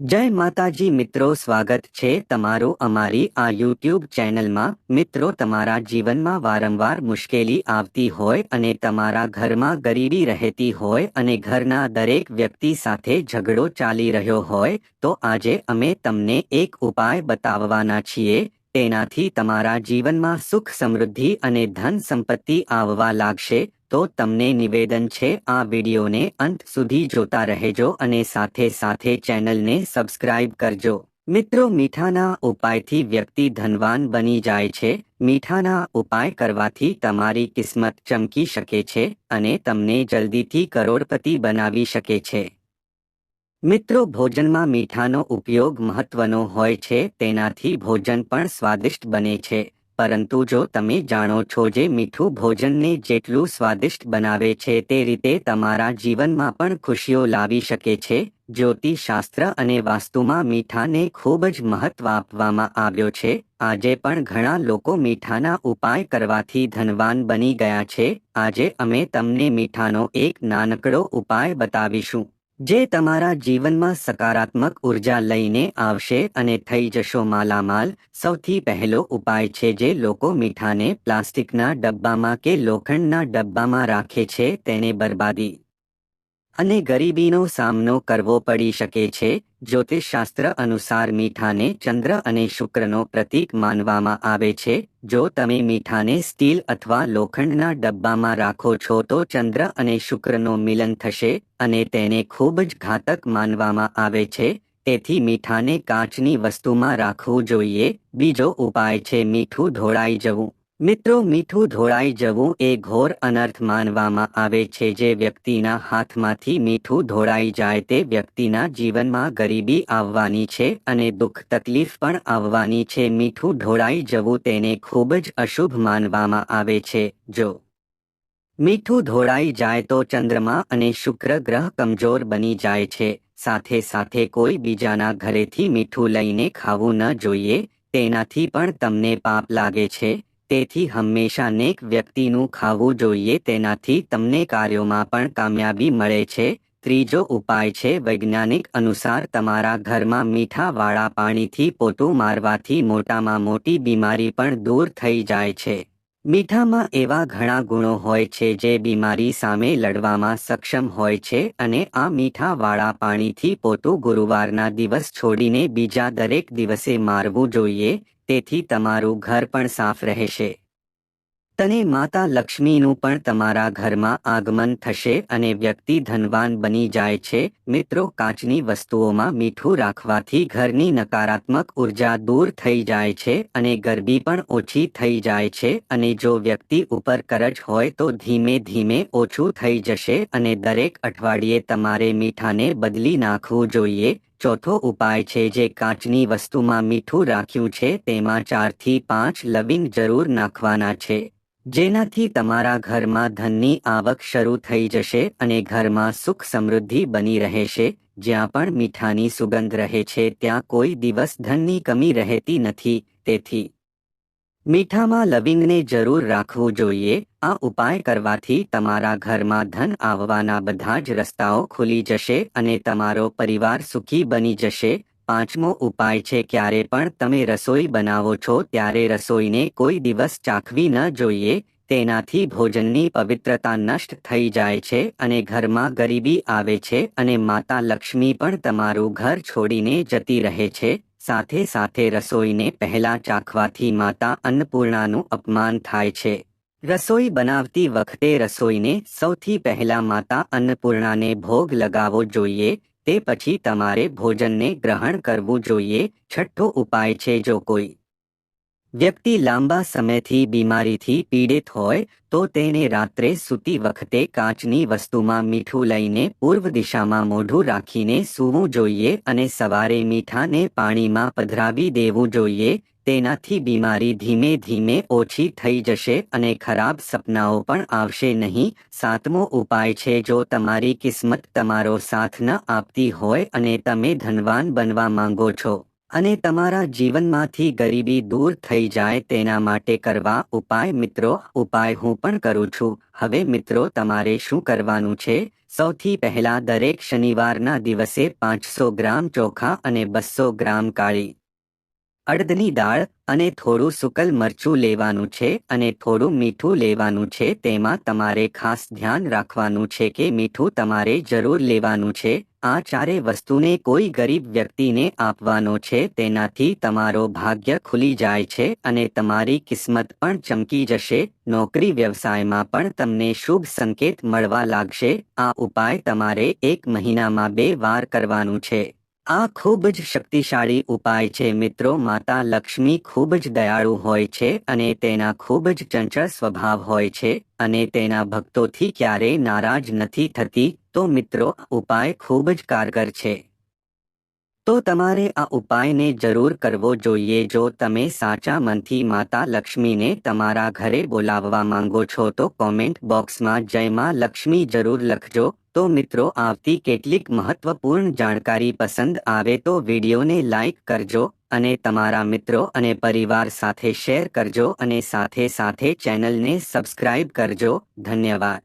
જય માતાજી મિત્રો, સ્વાગત છે તમારું અમારી આ યુટ્યુબ ચેનલમાં. મિત્રો, તમારા જીવનમાં વારંવાર મુશ્કેલી આવતી હોય અને તમારા ઘરમાં ગરીબી રહેતી હોય અને ઘરના દરેક વ્યક્તિ સાથે ઝઘડો ચાલી રહ્યો હોય, તો આજે અમે તમને એક ઉપાય બતાવવાના છીએ. તેનાથી તમારા જીવનમાં સુખ સમૃદ્ધિ અને ધન સંપત્તિ આવવા લાગશે. તો તમને નિવેદન છે, આ વિડીયોને અંત સુધી જોતા રહેજો અને સાથે સાથે ચેનલને સબસ્ક્રાઇબ કરજો. મિત્રો, મીઠાના ઉપાયથી વ્યક્તિ ધનવાન બની જાય છે. મીઠાના ઉપાય કરવાથી તમારી કિસ્મત ચમકી શકે છે અને તમને જલ્દીથી કરોડપતિ બનાવી શકે છે. મિત્રો, ભોજનમાં મીઠાનો ઉપયોગ મહત્વનો હોય છે, તેનાથી ભોજન પણ સ્વાદિષ્ટ બને છે. પરંતુ જો તમે જાણો છો જે મીઠું ભોજનને જેટલું સ્વાદિષ્ટ બનાવે છે તે રીતે તમારા જીવનમાં પણ ખુશીઓ લાવી શકે છે, જ્યોતિષશાસ્ત્ર અને વાસ્તુમાં મીઠાને ખૂબ જ મહત્વ આપવામાં આવ્યો છે. આજે પણ ઘણા લોકો મીઠાના ઉપાય કરવાથી ધનવાન બની ગયા છે. આજે અમે તમને મીઠાનો એક નાનકડો ઉપાય બતાવીશું. જે તમારા જીવનમાં સકારાત્મક ઊર્જા લઈને આવશે અને થઈ જશો માલામાલ, સૌથી પહેલો ઉપાય છે જે લોકો મીઠાને પ્લાસ્ટિકના ડબ્બામાં કે લોખંડના ડબ્બામાં રાખે છે, તેને બરબાદી. અને ગરીબીનો સામનો કરવો પડી શકે છે, જ્યોતિષશાસ્ત્ર અનુસાર મીઠાને ચંદ્ર અને શુક્રનો પ્રતીક માનવામાં આવે છે. જો તમે મીઠાને સ્ટીલ અથવા લોખંડના ડબ્બામાં રાખો છો તો ચંદ્ર અને શુક્રનો મિલન થશે અને તેને ખૂબ જ ઘાતક માનવામાં આવે છે. તેથી મીઠાને કાચની વસ્તુમાં રાખવું જોઈએ. બીજો ઉપાય છે મીઠું ઢોળાઈ જવું. મિત્રો, મીઠું ધોળાઈ જવું એ ઘોર અનર્થ માનવામાં આવે છે. જે વ્યક્તિના હાથમાંથી મીઠું ધોળાઈ જાય તે વ્યક્તિના જીવનમાં ગરીબી આવવાની છે અને દુઃખ તકલીફ પણ આવવાની છે. મીઠું ઢોળાઈ જવું તેને ખૂબ જ અશુભ માનવામાં આવે છે. જો મીઠું ધોળાઈ જાય તો ચંદ્રમા અને શુક્ર ગ્રહ કમજોર બની જાય છે. સાથે સાથે કોઈ બીજાના ઘરેથી મીઠું લઈને ખાવું ન જોઈએ, તેનાથી પણ તમને પાપ લાગે છે. તેથી હંમેશા નેક વ્યક્તિનું ખાવું જોઈએ તેનાથી તમને કાર્યોમાં પણ કામયાબી મળે છે. ત્રીજો ઉપાય છે વૈજ્ઞાનિક અનુસાર તમારા ઘરમાં મીઠાવાળા પાણીથી પોતું મારવાથી મોટામાં મોટી બીમારી પણ દૂર થઈ જાય છે. મીઠામાં એવા ઘણા ગુણો હોય છે જે બીમારી સામે લડવામાં સક્ષમ હોય છે અને આ મીઠાવાળા પાણીથી પોતું ગુરુવારના દિવસ છોડીને બીજા દરેક દિવસે મારવું જોઈએ. તેથી તમારું ઘર પણ સાફ રહેશે. તને માતા લક્ષ્મીનું પણ તમારા ઘરમાં આગમન થશે અને વ્યક્તિ ધનવાન બની જાય છે. મિત્રો, કાચની વસ્તુઓમાં મીઠું રાખવાથી ઘરની નકારાત્મક ઊર્જા દૂર થઈ જાય છે અને ગરબી પણ ઓછી થઈ જાય છે અને જો વ્યક્તિ ઉપર કરજ હોય તો ધીમે ધીમે ઓછું થઈ જશે અને દરેક અઠવાડિયે તમારે મીઠાને બદલી નાખવું જોઈએ. ચોથો ઉપાય છે જે કાચની વસ્તુમાં મીઠું રાખ્યું છે તેમાં ચારથી પાંચ લવિંગ જરૂર નાખવાના છે. જેનાથી તમારા ઘરમાં ધનની આવક શરૂ થઈ જશે અને ઘરમાં સુખ સમૃદ્ધિ બની રહેશે. જ્યાં પણ મીઠાની સુગંધ રહે છે ત્યાં કોઈ દિવસ ધનની કમી રહેતી નથી. તેથી મીઠામાં લવિંગને જરૂર રાખવું જોઈએ. આ ઉપાય કરવાથી તમારા ઘરમાં ધન આવવાના બધા જ રસ્તાઓ ખુલી જશે અને તમારો પરિવાર સુખી બની જશે. પાંચમો ઉપાય છે, ક્યારે પણ તમે રસોઈ બનાવો છો, ત્યારે રસોઈને કોઈ દિવસ ચાખવી ન જોઈએ. તેનાથી ભોજનની પવિત્રતા નષ્ટ થઈ જાય છે અને ઘરમાં ગરીબી આવે છે અને માતા લક્ષ્મી પણ તમારું ઘર છોડીને જતી રહે છે. સાથે સાથે રસોઈને પહેલા ચાખવાથી માતા અન્નપૂર્ણાનું અપમાન થાય છે. રસોઈ બનાવતી વખતે રસોઈને સૌથી પહેલા માતા અન્નપૂર્ણાને ભોગ લગાવવો જોઈએ, તે પછી તમારે ભોજનને ગ્રહણ કરવું જોઈએ, છઠ્ઠો ઉપાય છે જો કોઈ વ્યક્તિ લાંબા સમયથી બીમારીથી પીડિત હોય, તો તેને રાત્રે સૂતી વખતે કાચની વસ્તુમાં મીઠું લઈને પૂર્વ દિશામાં મોઢું રાખીને સૂવું જોઈએ અને સવારે મીઠાને પાણીમાં પધરાવી દેવું જોઈએ, તેનાથી બીમારી ધીમે ધીમે ઓછી થઈ જશે અને ખરાબ સપનાઓ પણ આવશે નહીં. સાતમો ઉપાય છે, જો તમારી કિસ્મત તમારો સાથ ન આપતી હોય અને તમે ધનવાન બનવા માંગો છો. અને તમારા જીવનમાંથી ગરીબી દૂર થઈ જાય તેના માટે કરવા ઉપાય મિત્રો, ઉપાય હું પણ કરું છું. હવે મિત્રો, તમારે શું કરવાનું છે? સૌથી પહેલા દરેક શનિવારના દિવસે પાંચસો ગ્રામ ચોખા અને બસો ગ્રામ કાળી અડદની દાળ અને થોડું સુકલ મરચું લેવાનું છે અને થોડું મીઠું લેવાનું છે. તેમાં તમારે ખાસ ધ્યાન રાખવાનું છે કે મીઠું તમારે જરૂર લેવાનું છે. આ ચારે વસ્તુને કોઈ ગરીબ વ્યક્તિને આપવાનો છે તેનાથી તમારો ભાગ્ય ખુલી જાય છે અને તમારી કિસ્મત પણ ચમકી જશે. નોકરી વ્યવસાયમાં પણ તમને શુભ સંકેત મળવા લાગશે. આ ઉપાય તમારે એક મહિનામાં બે વાર કરવાનું છે. આ ખૂબ જ શક્તિશાળી ઉપાય છે મિત્રો. માતા લક્ષ્મી ખૂબ જ દયાળુ હોય છે અને તેના ખૂબ જ ચંચળ સ્વભાવ હોય છે અને તેના ભક્તોથી ક્યારેય નારાજ નથી થતી. તો મિત્રો, ઉપાય ખૂબ જ કારગર છે. તો તમારે આ ઉપાયને જરૂર કરવો જોઈએ જો તમે સાચા મનથી માતા લક્ષ્મીને તમારા ઘરે બોલાવવા માંગો છો તો કોમેન્ટ બોક્સમાં જય માં લક્ષ્મી જરૂર લખજો. તો મિત્રો આવતી કેટલીક મહત્વપૂર્ણ જાણકારી પસંદ આવે તો વિડીયોને લાઇક કરજો અને તમારા મિત્રો અને પરિવાર સાથે શેર કરજો અને સાથે સાથે ચેનલને સબસ્ક્રાઇબ કરજો. ધન્યવાદ.